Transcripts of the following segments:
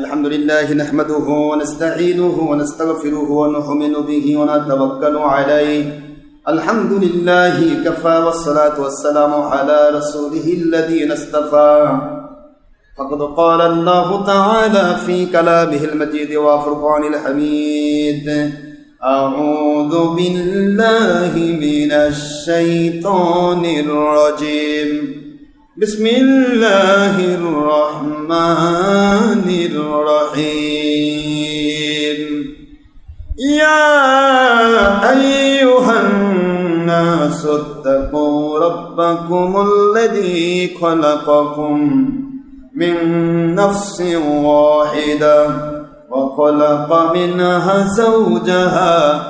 الحمد لله نحمده ونستعينه ونستغفره ونؤمن به ونتوكل عليه. الحمد لله كفى والصلاة والسلام على رسوله الذين اصطفى. فقد قال الله تعالى في كلامه المجيد وفرقان الحميد أعوذ بالله من الشيطان الرجيم. بسم الله الرحمن الرحيم يا أيها الناس اتقوا ربكم الذي خلقكم من نفس واحدة وخلق منها زوجها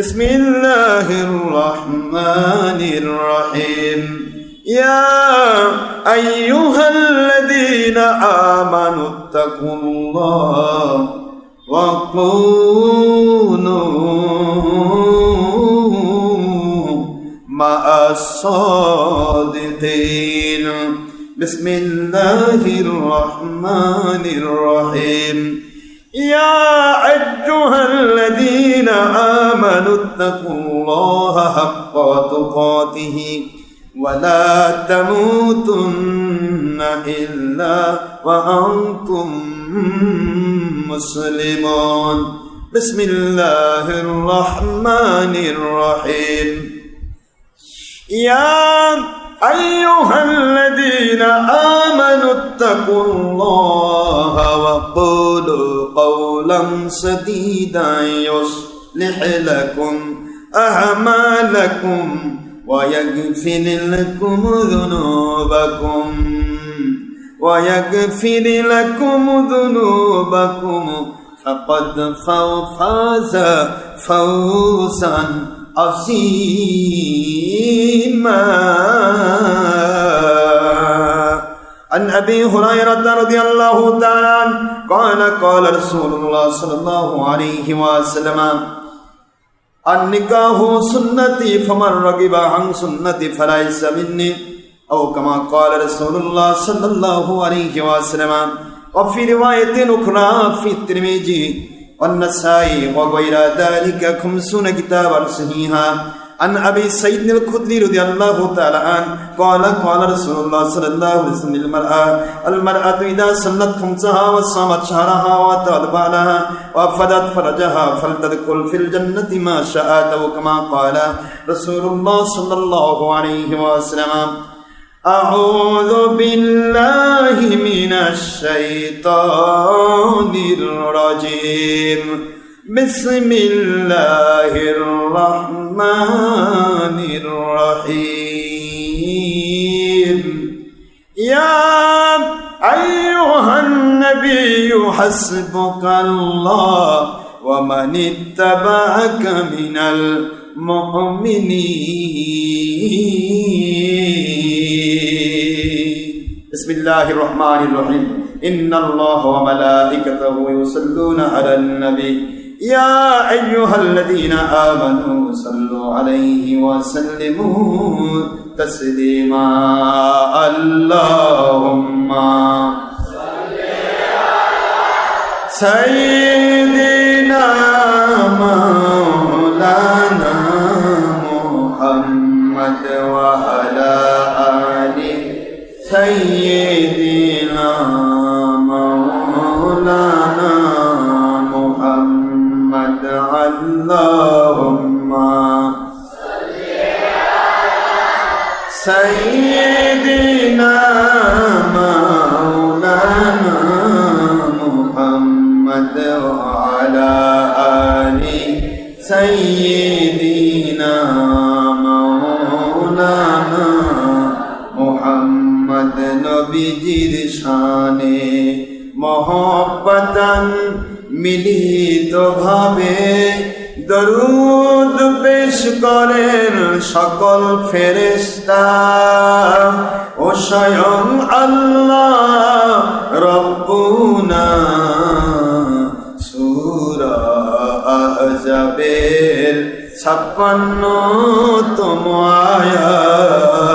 بسم الله الرحمن الرحيم يا أيها الذين آمنوا اتقوا الله وكونوا مع الصادقين بسم الله الرحمن الرحيم يا أيها الذين آمنوا اتقوا الله حق تقاته ولا تموتن إلا وأنتم مسلمون. بسم الله الرحمن الرحيم. يا أيها الذين آمنوا اتقوا الله وقولوا قولا سديدا يصلح لكم أعمالكم ويغفر لكم ذنوبكم ويغفر لكم ذنوبكم. فقد فاز فوزا عظيما. عن ابي هريره رضي الله تعالى عنه قال قال رسول الله صلى الله عليه وسلم النكاح سنتي فمن رغب عن سنتي فليس مني او كما قال رسول الله صلى الله عليه وسلم وفي روايه اخرى في الترمذي والنسائي وغير ذلك خمسون كتابا صحيحا عن ابي سعيد الخدري رضي الله تعالى عنه قال قال رسول الله صلى الله عليه وسلم المرأة المرأة إذا سلت خمسها وصامت شهرها وأتت بعلها وأفدت فرجها فلتدخل في الجنة ما شاءت أو كما قال رسول الله صلى الله عليه وسلم أعوذ بالله من الشيطان الرجيم بسم الله الرحمن الرحيم. يا أيها النبي حسبك الله ومن اتبعك من المؤمنين. بسم الله الرحمن الرحيم. إن الله وملائكته يصلون على النبي. يا أيها الذين آمنوا صلوا عليه وسلموا تسليما. اللهم سيدنا مولانا محمد وعلى آله. سيدنا মহব্বতন মিলিত ভাবে দরুদ পেশ করেন সকল ফেরেস্তা ও স্বয়ং আল্লাহ রব্বুনা সুরা আহজাবের ছাপ্পান্ন তম আয়াত।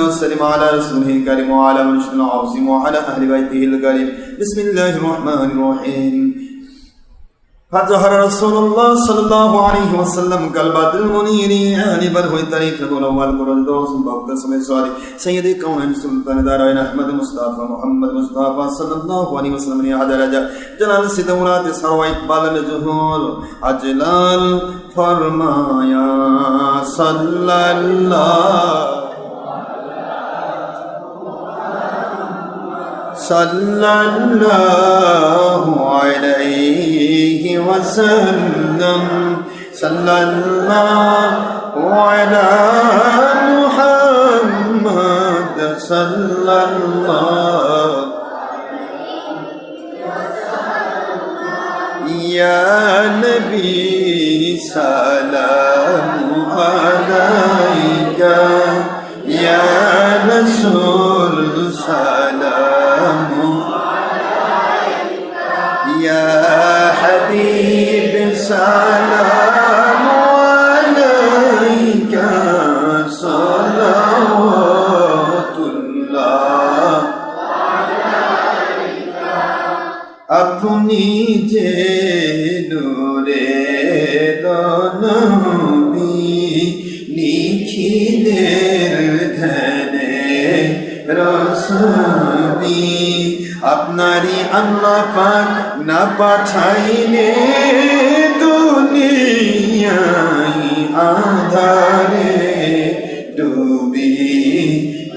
ونصلي وسلم على رسوله الكريم وعلى من العظيم وعلى أهل بيته الكريم. بسم الله الرحمن الرحيم. فظهر رسول الله صلى الله عليه وسلم كالبدر المنير بل هو الطريق الأول قرن دوس وقت سمع سواري. سيد كون سلطان دارين أحمد مصطفى محمد مصطفى صلى الله عليه وسلم يا درجة جلال سدورات سروى إقبال الجهول أجلال فرمايا صلى الله صلى الله عليه وسلم. صلى الله على محمد. صلى الله. يا نبي سلام عليك. يا رسول سلام নবী নিখিলের ধ্যানে রসবি। আপনারই আল্লাহ পাক না পাঠাইলে দুনিয়ায় আধারে ডুবি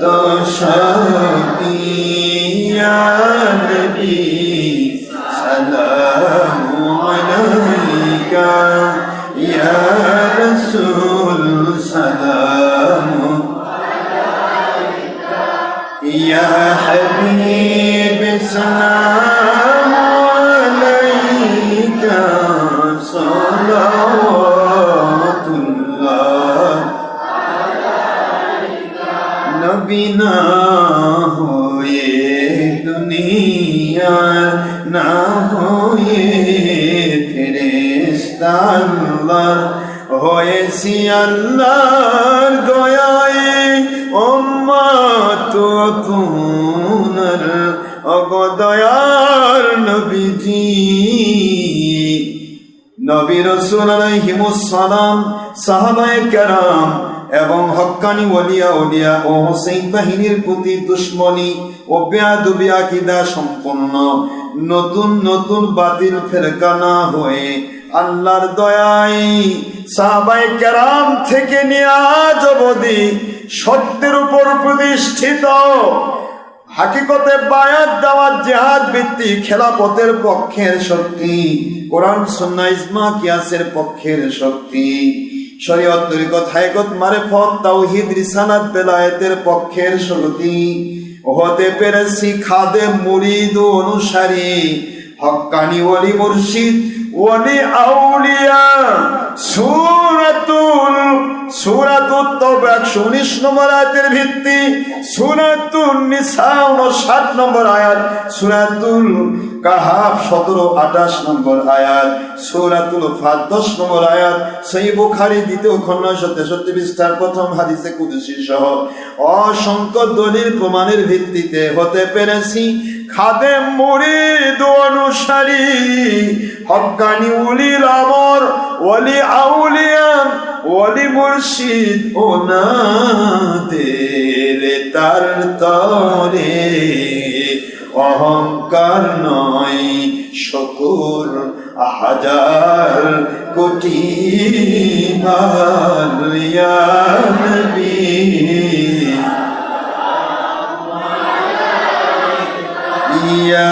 তো সবিয়া حبيب سلام عليك صلوات الله নবী না হয়ে দুনিয়া না হয়ে ফেরেশতা আল্লাহ হয়েছি আল্লাহর দয়ায় উম্মত তুনার অগদয়ার নবীজি। নবী রসুল আলাইহিমুস সালাম, সাহাবায়ে কেরাম এবং হক্কানি ওলিয়া ওলিয়া ও হোসেন বাহিনীর প্রতি দুশ্মনী ও বেয়াদবি আকিদা সম্পন্ন। নতুন নতুন বাতিল ফেরকানা হয়ে আল্লাহর দয়ায় সাহাবাই কেরাম থেকে নিয়ে আজ অবধি সত্যের উপর প্রতিষ্ঠিত হাকিকতে বায়াত দেওয়ার জেহাদ ভিত্তি খেলাপথের পক্ষের শক্তি, কোরআন সুন্না ইসমা কিয়াসের পক্ষের শক্তি। শরীয়ত তরিকত হাইকত মারেফত তাওহীদ রিসালাত বেলায়েতের পক্ষের শক্তি। হতে পেরেছি খাদে মুরিদ অনুসারী হক্কানি ওলি মুর্শিদ ওলি আউলিয়া, সূরাতুল 119 নম্বর আয়াতের ভিত্তি, সূরাতুন নিসা 59 নম্বর আয়াত, সূরাতুল কাহাফ 17 28 নম্বর আয়াত, সূরাতুল ফাত 10 নম্বর আয়াত সহিহ বুখারী দ্বিতীয় খণ্ড 63 পৃষ্ঠার প্রথম হাদিসে কুদসি সহ। অসংখ্য দলিল প্রমাণের ভিত্তিতে হতে পেরেছি, খাদেম মুরিদ অনুসারী হক্কানি উলিল আমর, ওলি আউলিয়া ওলি মুর্শিদ ও নাদের তার তরে। অহংকার নয় শকুর হাজার কোটি বার ইয়া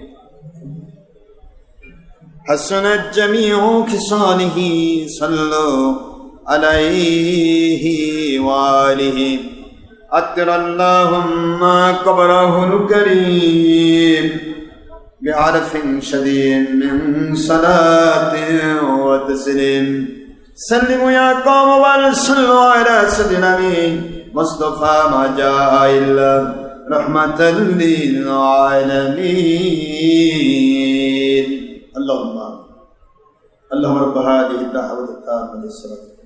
حسنت جميع خصاله صلوا عليه وآله. أتر اللهم قبره الكريم بعرف شديد من صلاة وتسليم. سلموا يا قوم وصلوا على سيدنا مصطفى ما جاء إلا رحمة للعالمين. اللهم آمين. اللهم رب هذه الدعوة التامة الصلاة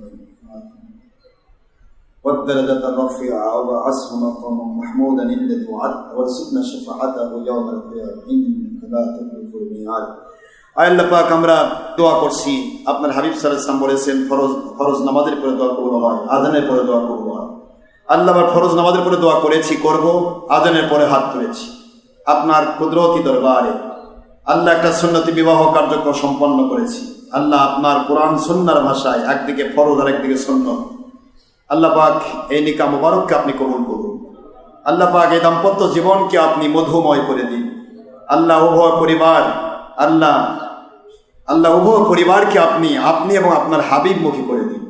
والدرجة الرفيعة وبعثه مقاما محمودا الذي وعدت وارزقنا شفاعته يوم القيامة إنك لا تخلف الميعاد আল্লাহ পাক আমরা দোয়া করছি আপনার হাবিব সাল্লাম বলেছেন ফরজ ফরজ নামাজের পরে দোয়া কবুল হয় আজানের পরে দোয়া কবুল হয় আল্লাহ আবার ফরজ নামাজের পরে দোয়া করেছি করব আজানের পরে হাত তুলেছি আপনার কুদরতি দরবারে আল্লাহ একটা সুন্নতি বিবাহ কার্যক্রম সম্পন্ন করেছি। আল্লাহ আপনার কোরআন সন্ন্যার ভাষায় একদিকে ফরজ আর একদিকে সন্ন্যত আল্লাহ পাক এই নিকা মুবারককে আপনি কবুল করুন। আল্লাহ পাক এই দাম্পত্য জীবনকে আপনি মধুময় করে দিন। আল্লাহ উভয় পরিবার, আল্লাহ আল্লাহ উভয় পরিবারকে আপনি আপনি এবং আপনার হাবিব মুখী করে দিন।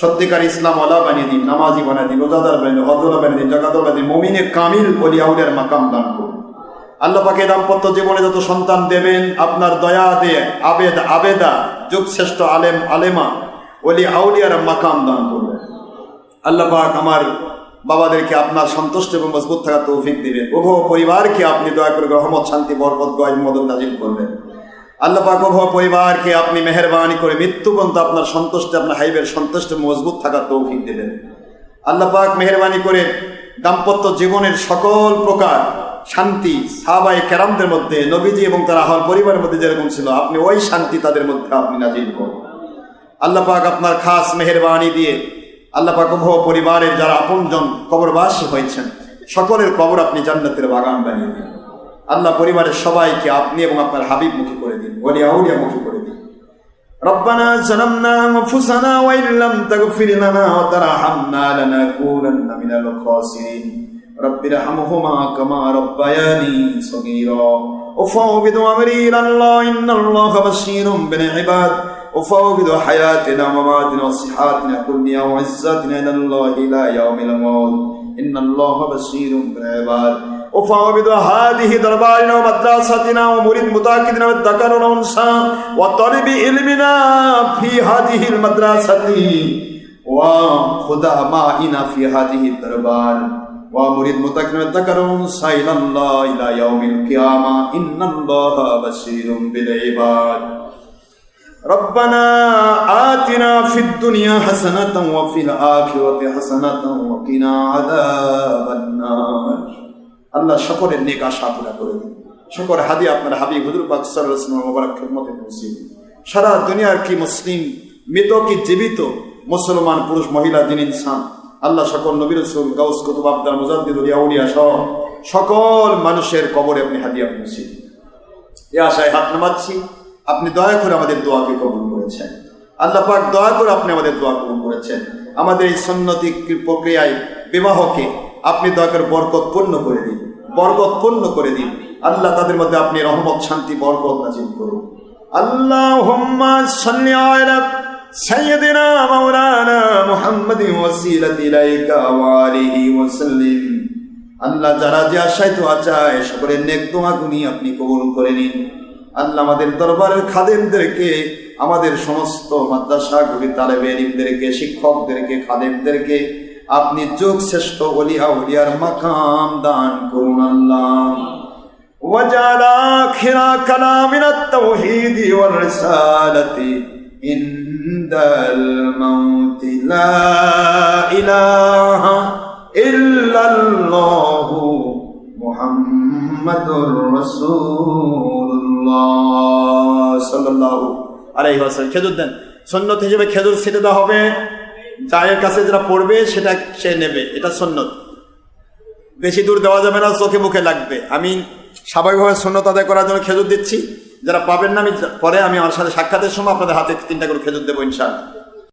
সত্যিকার ইসলাম আলা বানিয়ে দিন, নামাজি বানিয়ে দিন, রোজাদার বানিয়ে দিন হজরা বানিয়ে দিন জগাদর বানিয়ে দিন মমিনে কামিল বলি আউলের মাকাম দান করুন। আল্লাহ পাকে দাম্পত্য জীবনে যত সন্তান দেবেন, আপনার দয়া দিয়ে আবেদ, আবেদা যুগ শ্রেষ্ঠ আলেম, আলেমা, ওলি আউলিয়ার মাকাম দান করবেন। আল্লাহ পাক আমার বাবাদেরকে আপনার সন্তুষ্ট এবং মজবুত থাকার তৌফিক দিবেন। উভয় পরিবারকে আপনি দয়া করে রহমত, শান্তি, বরকত, গয়, মদন নাজিল করবেন। আল্লাহ পাক উভয় পরিবারকে আপনি মেহরবানি করে মৃত্যু পর্যন্ত আপনার সন্তুষ্ট, আপনার হাইবের সন্তুষ্ট মজবুত থাকার তৌফিক দেবেন। আল্লাহ পাক মেহরবানি করে দাম্পত্য জীবনের সকল প্রকার শান্তি সাহাবাই কেরামদের মধ্যে নবীজি এবং তার আহল পরিবারের মধ্যে যেরকম ছিল আপনি ওই শান্তি তাদের মধ্যে আপনি নাজিল করুন আল্লাহ পাক আপনার খাস মেহরবানি দিয়ে আল্লাহ পাক উভয় পরিবারের যারা আপনজন কবরবাসী হয়েছেন সকলের কবর আপনি জান্নাতের বাগান বানিয়ে দিন আল্লাহ পরিবারের সবাইকে আপনি এবং আপনার হাবিব মুখী করে দিন ওলিয়া উলিয়া মুখী করে দিন ربنا ظلمنا انفسنا وان لم تغفر لنا وترحمنا لنكونن من الخاسرين رب ارحمهما كما ربياني صغيرا. وفوض امري إلى الله. إن الله بشير بالعباد. وفوض حياتنا ومماتنا وصحاتنا كلها وعزتنا إلى الله إلى يوم الموت. إن الله بشير بالعباد. وفاوض هذه دربارنا ومدرستنا ومريد متأكدنا والذكر والأنثى وطالب علمنا في هذه المدرسة. وخدا مائنا في هذه الدربار. ومريد متاكدنا والذكر والانثى الى الله الى يوم القيامه ان الله بشير بالعباد ربنا آتنا في الدنيا حسنة وفي الآخرة حسنة وقنا عذاب النار আল্লাহ সকলের নেক আশা পুরা করে দিন সকল হাদি আপনার হাবিব হুজুর পাক সাল্লাল্লাহু মোবারক খেদমতে পৌঁছে সারা দুনিয়ার কি মুসলিম মৃত কি জীবিত মুসলমান পুরুষ মহিলা দিন ইনসান আল্লাহ সকল নবী রসুল, গাউস কুতুব আব্দাল মুজাদ্দিদ সহ সকল মানুষের কবরে আপনি হাদিয়া পৌঁছে এ আশায় হাত নামাচ্ছি। আপনি দয়া করে আমাদের দোয়াকে কবুল করেছেন। আল্লাহ পাক দয়া করে আপনি আমাদের দোয়া কবুল করেছেন। আমাদের এই সন্নতি প্রক্রিয়ায় বিবাহকে আপনি দয়া করে বরকতপূর্ণ করে দিন। বরকতপূর্ণ করে দিন। আল্লাহ তাদের মধ্যে আপনি রহমত, শান্তি, বরকত নাজিল করুন। আল্লাহ সাল্লি আলা মুহাম্মাদিন ওয়াসিলাতি ইলাইকা ওয়া আলিহি ওয়া সাল্লিম আল্লাহ যারা যে আশায় দোয়া চায় সকলের নেক দোয়া গুনি আপনি কবুল করে নিন আল্লাহ আমাদের দরবারের খাদেমদেরকে আমাদের সমস্ত মাদ্রাসাগুলি তালেবে এলিমদেরকে শিক্ষকদেরকে খাদেমদেরকে আপনি যোগ শ্রেষ্ঠ অলিয়া উলিয়ার মাকাম দান করুন আল্লাহ وجعل آخر كلامنا التوحيد والرسالة عند الموت لا إله إلا الله محمد رسول الله صلى الله عليه وسلم খেজুর দেন সন্ন্যত হিসেবে খেজুর ছেটে দেওয়া হবে চায়ের কাছে যেটা পড়বে সেটা সে নেবে এটা সন্ন্যত বেশি দূর দেওয়া যাবে না চোখে মুখে লাগবে আমি স্বাভাবিকভাবে শূন্যত আদায় করার জন্য খেজুর দিচ্ছি যারা পাবেন না, আমি পরে আমি আমার সাথে সাক্ষাতের সময় আপনাদের হাতে তিনটা করে খেজুর দেবো ইনশাআল্লাহ।